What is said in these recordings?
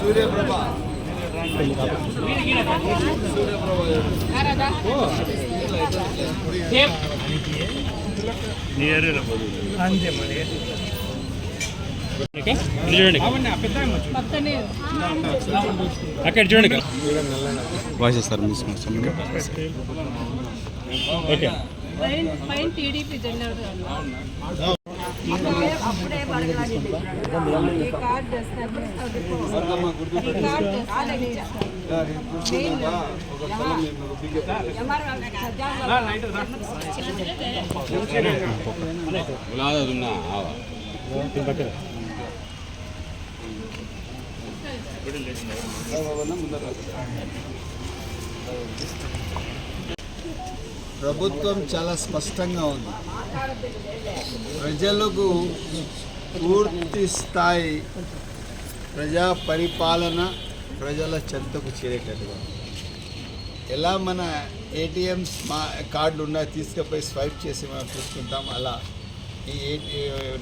Suryaprabha okay? ఇటు చూడండి అక్కడ చూడండి వాయిస్ ఇస్తారు మిస్ ఓకే టీడీపీ జెండా అప్పుడే పడగలాడింది ఈ కార్డు తెస్తాను ఈ కార్డు పక్కన ప్రభుత్వం చాలా స్పష్టంగా ఉంది. ప్రజలకు పూర్తి స్థాయి ప్రజా పరిపాలన ప్రజల చెంతకు చేరేటట్టుగా ఎలా మన ఏటీఎం మా కార్డులు ఉన్నాయి తీసుకుపోయి స్వైప్ చేసి మనం చూసుకుంటాం అలా ఈ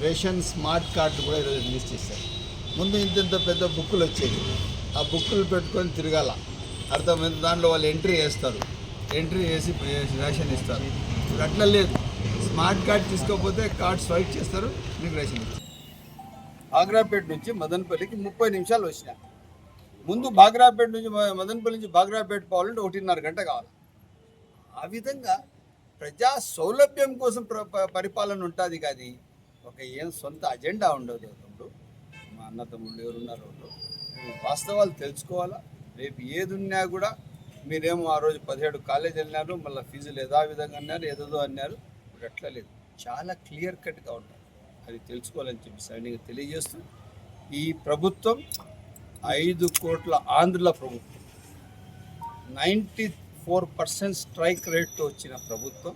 రేషన్ స్మార్ట్ కార్డు కూడా ఈరోజు రిలీజ్ చేశారు. ముందు ఇంత పెద్ద బుక్కులు వచ్చేవి. ఆ బుక్కులు పెట్టుకొని తిరగాల. అర్థమైంది? దాంట్లో వాళ్ళు ఎంట్రీ చేస్తారు ఎంట్రీ చేసి రేషన్ ఇస్తారు. ఇప్పుడు అట్లా లేదు. స్మార్ట్ కార్డ్ తీసుకోకపోతే కార్డ్ స్వైప్ చేస్తారు మీకు రేషన్ ఇస్తారు. ఆగ్రాపేట నుంచి మదనపల్లికి ముప్పై నిమిషాలు వచ్చిన. ముందు బాగ్రాపేట నుంచి మ- మదనపల్లి నుంచి బాగ్రాపేట పోవాలంటే ఒకటిన్నర గంట కావాలి. ఆ విధంగా ప్రజా సౌలభ్యం కోసం పరిపాలన ఉంటుంది కానీ ఒక ఏం సొంత అజెండా ఉండదు తమ్ముడు మా అన్న తమ్ముళ్ళు ఎవరున్నారు వాస్తవాలు తెలుసుకోవాలా? రేపు ఏది ఉన్నా కూడా మీరేమో ఆ రోజు పదిహేడు కాలేజ్ వెళ్ళినారు మళ్ళీ ఫీజులు యథావిధంగా అన్నారు ఏదేదో అన్నారు. ఇప్పుడు అట్లా లేదు. చాలా క్లియర్ కట్గా ఉంటారు అది తెలుసుకోవాలని చెప్పి సైనిక తెలియజేస్తూ ఈ ప్రభుత్వం ఐదు కోట్ల ఆంధ్రుల ప్రభుత్వం నైంటీ ఫోర్ పర్సెంట్ స్ట్రైక్ రేట్తో వచ్చిన ప్రభుత్వం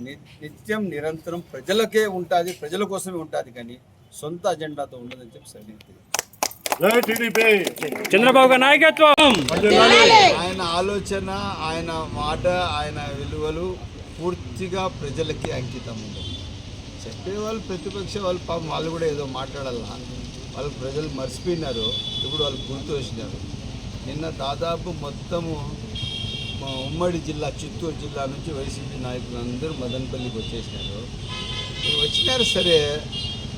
ని- నిత్యం నిరంతరం ప్రజలకే ఉంటుంది ప్రజల కోసమే ఉంటుంది కానీ సొంత అజెండాతో ఉండదని చెప్పి సైనిక తెలియజేస్తారు చంద్రబాబు నాయకత్వం. ఆయన ఆలోచన ఆయన మాట ఆయన విలువలు పూర్తిగా ప్రజలకి అంకితం ఉండదు చెప్పేవాళ్ళు ప్రతిపక్ష వాళ్ళు పాపం వాళ్ళు కూడా ఏదో మాట్లాడాల? వాళ్ళు ప్రజలు మర్చిపోయినారు. ఇప్పుడు వాళ్ళు గుర్తు వచ్చినారు నిన్న దాదాపు మొత్తము మా ఉమ్మడి జిల్లా చిత్తూరు జిల్లా నుంచి వైసీపీ నాయకులు అందరూ మదనపల్లికి వచ్చేసినారు. వచ్చినారు సరే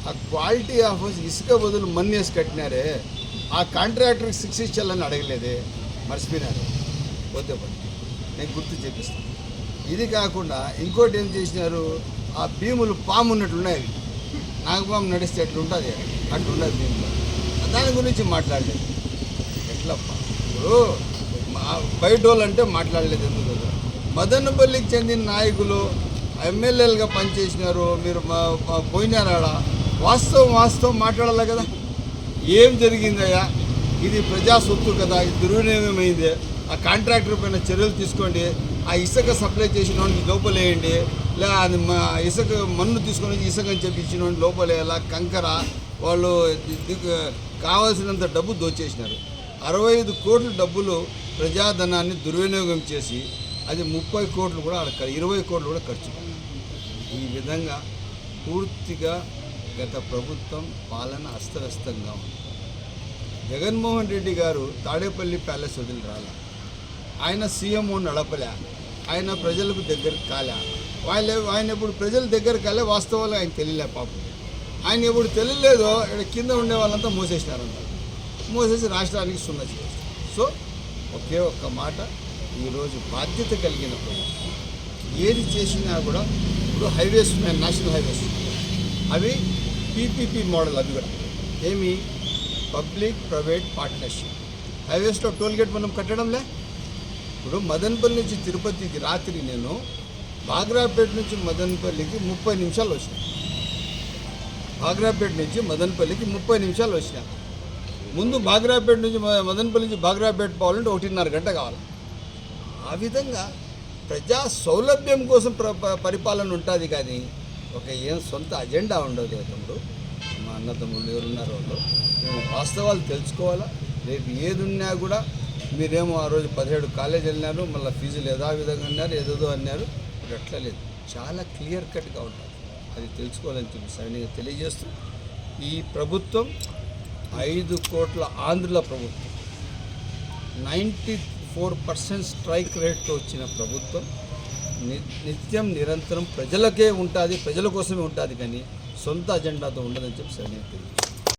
ఆ క్వాలిటీ ఆఫ్ ఇసుక బదులు మన్నేసి కట్టినారే ఆ కాంట్రాక్టర్కి సిక్స్ ఇచ్చాలని అడగలేదే మర్చిపోయినారు. పోతే నేను గుర్తు చేపిస్తాను ఇది కాకుండా ఇంకోటి ఏం చేసినారు ఆ భీములు పాము ఉన్నట్లున్నాయి నాగపాము నడిస్తే అట్లా ఉంటుంది భీములు. దాని గురించి మాట్లాడలేదు. ఎట్లప్ప? ఇప్పుడు మా- బయట వాళ్ళంటే మాట్లాడలేదు ఎందుకు మదనపల్లికి చెందిన నాయకులు ఎమ్మెల్యేలుగా పనిచేసినారు మీరు మా- వాస్తవం వాస్తవం మాట్లాడాలి కదా? ఏం జరిగిందయ్యా? ఇది ప్రజా సొత్తు కదా ఇది దుర్వినియోగం అయింది ఆ కాంట్రాక్టర్ పైన చర్యలు తీసుకోండి. ఆ ఇసుక సప్లై చేసిన వాడికి లోపలేయండి. లే అది మా ఇసుక మన్ను తీసుకొని ఇసుక అని చెప్పి ఇచ్చిన వాడిని లోపలేయాలా? కంకర వాళ్ళు కావాల్సినంత డబ్బు దోచేసినారు. అరవై ఐదు కోట్ల డబ్బులు ప్రజాధనాన్ని దుర్వినియోగం చేసి అది ముప్పై కోట్లు కూడా అక్కడ ఇరవై కోట్లు కూడా ఖర్చు. ఈ విధంగా పూర్తిగా గత ప్రభుత్వం పాలన అస్తవ్యస్తంగా ఉంది. జగన్మోహన్ రెడ్డి గారు తాడేపల్లి ప్యాలెస్ వదిలి రాలా. ఆయన సీఎంఓ నడపలే. ఆయన ప్రజలకు దగ్గర కాలే. వాళ్ళ ఆయన ఇప్పుడు ప్రజల దగ్గర కాలే వాస్తవాలు ఆయన తెలియలే పాపం. ఆయన ఎప్పుడు తెలియలేదో ఇక్కడ కింద ఉండే వాళ్ళంతా మోసేసినారంట. మోసేసి రాష్ట్రానికి సున్నా చేస్తారు సో ఒకే ఒక్క మాట. ఈరోజు బాధ్యత కలిగిన ప్రభుత్వం ఏది చేసినా కూడా ఇప్పుడు హైవేస్ ఉన్నాయి నేషనల్ హైవేస్. అవి పీపీపీ మోడల్ అవి కూడా. ఏమి? Public private partnership. హైవేస్లో toll gate మనం కట్టడంలే. ఇప్పుడు మదనపల్లి నుంచి తిరుపతికి రాత్రి నేను బాగ్రాపేట నుంచి మదనపల్లికి ముప్పై నిమిషాలు వచ్చిన. బాగ్రాపేట నుంచి మదనపల్లికి ముప్పై నిమిషాలు వచ్చిన. ముందు బాగ్రాపేట నుంచి మ- మదనపల్లి నుంచి బాగ్రాపేట పోవాలంటే ఒకటిన్నర గంట కావాలి. ఆ విధంగా ప్రజా సౌలభ్యం కోసం ప్ర ప- పరిపాలన ఉంటుంది కానీ ఒక ఏం సొంత అజెండా ఉండదు తమ్ముడు? మా అన్న తమ్ముళ్ళు ఎవరున్నారు వాళ్ళు. మేము వాస్తవాలు తెలుసుకోవాలా? రేపు ఏది ఉన్నా కూడా మీరేమో ఆ రోజు పదిహేడు కాలేజ్ వెళ్ళినారు మళ్ళీ ఫీజులు యథావిధంగా అన్నారు ఏదేదో అన్నారు. ఇప్పుడు అట్లా లేదు. చాలా క్లియర్ కట్గా ఉంటుంది అది తెలుసుకోవాలని చెప్పి సవినీయంగా తెలియజేస్తూ ఈ ప్రభుత్వం ఐదు కోట్ల ఆంధ్రుల ప్రభుత్వం నైంటీ ఫోర్ పర్సెంట్ స్ట్రైక్ రేట్తో వచ్చిన ప్రభుత్వం నిత్యం నిరంతరం ప్రజలకే ఉంటుంది ప్రజల కోసమే ఉంటుంది కానీ సొంత అజెండాతో ఉండదని చెప్పి సవినీయంగా తెలియజేస్తాను